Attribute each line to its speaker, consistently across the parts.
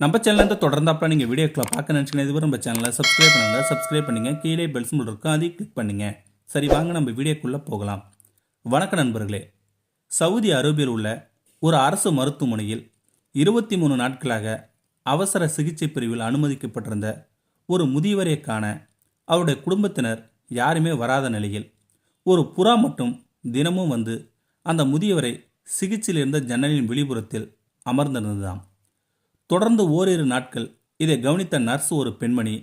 Speaker 1: நம்ம சேனலில் இருந்து தொடர்ந்தாப்பில் நீங்கள் வீடியோக்களை பார்க்க நினச்சிங்கன்னா இதுவரை நம்ம சேனலை சப்ஸ்கிரைப் பண்ணுங்கள் சப்ஸ்கிரைப் பண்ணுங்கள் கீழே பெல் சிம்பிள் இருக்கும் அதையும் கிளிக் பண்ணுங்கள் சரி வாங்க நம்ம வீடியோக்குள்ளே போகலாம். வணக்கம் நண்பர்களே சவுதி அரேபியில் உள்ள ஒரு அரசு மருத்துவமனையில் இருபத்தி மூணு நாட்களாக அவசர சிகிச்சை பிரிவில் அனுமதிக்கப்பட்டிருந்த ஒரு முதியவரை காண அவருடைய குடும்பத்தினர் யாருமே வராத நிலையில் ஒரு புறா மட்டும் தினமும் வந்து அந்த முதியவரை சிகிச்சையில் இருந்த ஜன்னலின் வெளிப்புறத்தில் அமர்ந்திருந்ததாம். தொடர்ந்து ஓரிரு நாட்கள் இதை கவனித்த நர்ஸ் ஒரு பெண்மணி.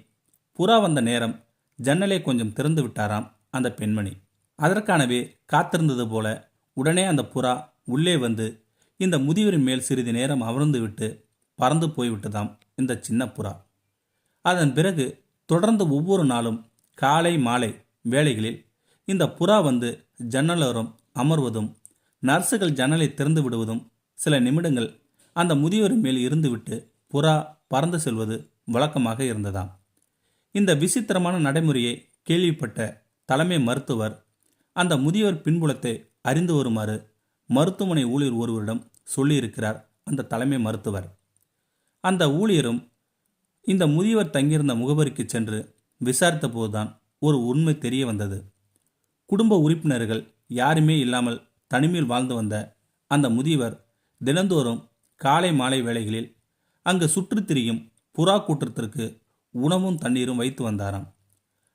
Speaker 1: புறா வந்த நேரம் ஜன்னலை கொஞ்சம் திறந்து விட்டாராம் அந்த பெண்மணி. அதற்கானவே காத்திருந்தது போல உடனே அந்த புறா உள்ளே வந்து இந்த முதியவரின் மேல் சிறிது நேரம் அமர்ந்து விட்டு பறந்து போய்விட்டதாம் இந்த சின்ன புறா. அதன் பிறகு தொடர்ந்து ஒவ்வொரு நாளும் காலை மாலை வேளைகளில் இந்த புறா வந்து ஜன்னலோரம் அமர்வதும் நர்சுகள் ஜன்னலை திறந்து விடுவதும் சில நிமிடங்கள் அந்த முதியோரின் மேல் இருந்துவிட்டு புறா பறந்து செல்வது வழக்கமாக இருந்ததாம். இந்த விசித்திரமான நடைமுறையை கேள்விப்பட்ட தலைமை மருத்துவர் அந்த முதியோர் பின்புலத்தை அறிந்து வருமாறு மருத்துவமனை ஊழியர் ஒருவரிடம் சொல்லியிருக்கிறார் அந்த தலைமை மருத்துவர். அந்த ஊழியரும் இந்த முதியவர் தங்கியிருந்த முகவரிக்கு சென்று விசாரித்த போதுதான் ஒரு உண்மை தெரிய வந்தது. குடும்ப உறுப்பினர்கள் யாருமே இல்லாமல் தனிமையில் வாழ்ந்து வந்த அந்த முதியவர் தினந்தோறும் காலை மாலை வேளைகளில் அங்கு சுற்றித் திரியும் புறா கூட்டத்திற்கு உணவும் தண்ணீரும் வைத்து வந்தாராம்.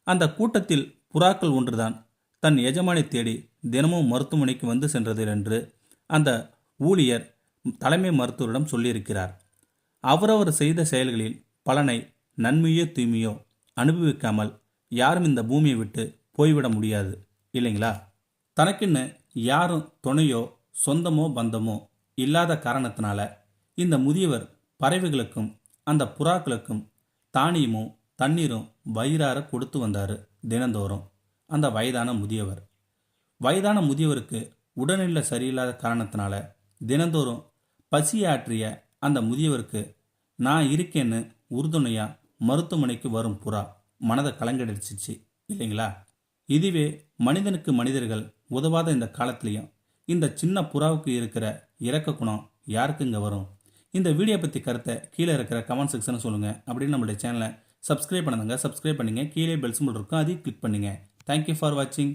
Speaker 1: அந்த கூட்டத்தில் புறாக்கள் ஒன்றுதான் தன் எஜமானை தேடி தினமும் மருத்துவமனைக்கு வந்து சென்றது என்று அந்த ஊழியர் தலைமை மருத்துவரிடம் சொல்லியிருக்கிறார். அவரவர் செய்த செயல்களில் பலனை நன்மையோ தீமையோ அனுபவிக்காமல் யாரும் இந்த பூமியை விட்டு போய்விட முடியாது இல்லைங்களா? தனக்குன்னு யாரும் துணையோ சொந்தமோ பந்தமோ இல்லாத காரணத்தினால இந்த முதியவர் பறவைகளுக்கும் அந்த புறாக்களுக்கும் தானியமும் தண்ணீரும் வயிறார கொடுத்து வந்தார் தினந்தோறும் அந்த வயதான முதியவர். வயதான முதியவருக்கு உடல்நிலை சரியில்லாத காரணத்தினால தினந்தோறும் பசியாற்றிய அந்த முதியவருக்கு நான் இருக்கேன்னு உறுதுணையாக மருத்துவமனைக்கு வரும் புறா மனதை கலங்கடிச்சிச்சு இல்லைங்களா? இதுவே மனிதனுக்கு மனிதர்கள் உதவாத இந்த காலத்திலையும் இந்த சின்ன புறாவுக்கு இருக்கிற இறக்க குணம் யாருக்கு இங்கே வரும்? இந்த வீடியோ பற்றி கருத்தை கீழே இருக்கிற கமெண்ட் செக்ஷனை சொல்லுங்கள் அப்படின்னு நம்மளுடைய சேனலை சப்ஸ்கிரைப் பண்ணுங்க சப்ஸ்கிரைப் பண்ணுங்கள் கீழே பெல் சிம்பிள் இருக்கும். அதையும் கிளிக் பண்ணுங்கள் தேங்க்யூ ஃபார் வாட்சிங்